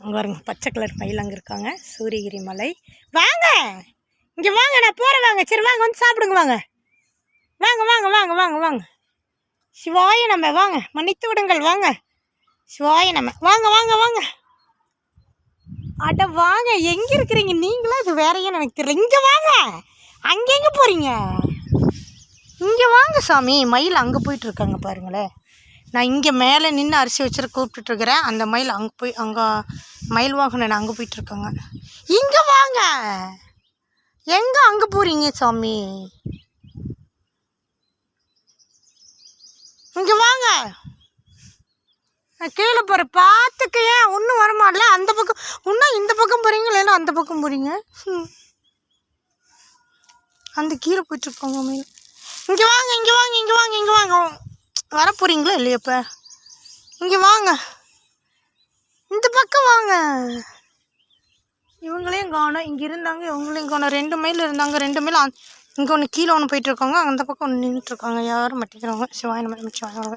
அங்கே பாருங்க பச்சை கலர் மயில் அங்கே இருக்காங்க. சூரியகிரி மலை. வாங்க! இங்கே வாங்க நான் போகிறேன் வாங்க. சரி வாங்க வந்து சாப்பிடுங்க வாங்க. வாங்க வாங்க வாங்க வாங்க வாங்க. சிவாய நம்ம வாங்க. மன்னித்து விடுங்கள் வாங்க. சிவாய நம்ம. வாங்க வாங்க வாங்க. அட வாங்க. எங்கே இருக்கிறீங்க? நீங்களா? இது ஏன்னு எனக்கு தெரியல இங்கே வாங்க! அங்கே எங்கே போகிறீங்க இங்கே வாங்க சாமி. மயில் அங்கே போயிட்டு இருக்காங்க பாருங்களேன். நான் இங்கே மேலே நின்று அரிசி வச்சுட்டு கூப்பிட்டுட்ருக்கிறேன் அந்த மயில் அங்கே போய் அங்கே மயில் வாகனம் அங்கே போயிட்டுருக்காங்க இங்கே வாங்க. எங்கே அங்கே போகிறீங்க சாமி? இங்கே வாங்க. நான் கீழே போகிற பார்த்துக்க ஏன்? ஒன்றும் வரமாடல அந்த பக்கம் இன்னும் இந்த பக்கம் போகிறீங்க இல்லைன்னா அந்த பக்கம் போகிறீங்க ம். அந்த கீழே போயிட்டுருக்காங்க மயில். இங்கே வாங்க இங்கே வாங்க இங்கே வாங்க இங்கே வாங்க. வர போகிறீங்களா இல்லையா இப்போ இங்கே வாங்க. இந்த பக்கம் வாங்க. இவங்களையும் காணோம். இங்கே இருந்தாங்க இவங்களையும் காணோம். ரெண்டு மைல் இருந்தாங்க ரெண்டு மைல் இங்கே ஒன்று கீழே ஒன்று போயிட்டுருக்காங்க அந்த பக்கம் ஒன்று நின்றுட்டுருக்காங்க யாரும் மாட்டேங்கிறாங்க சிவாய நம்ம வாங்க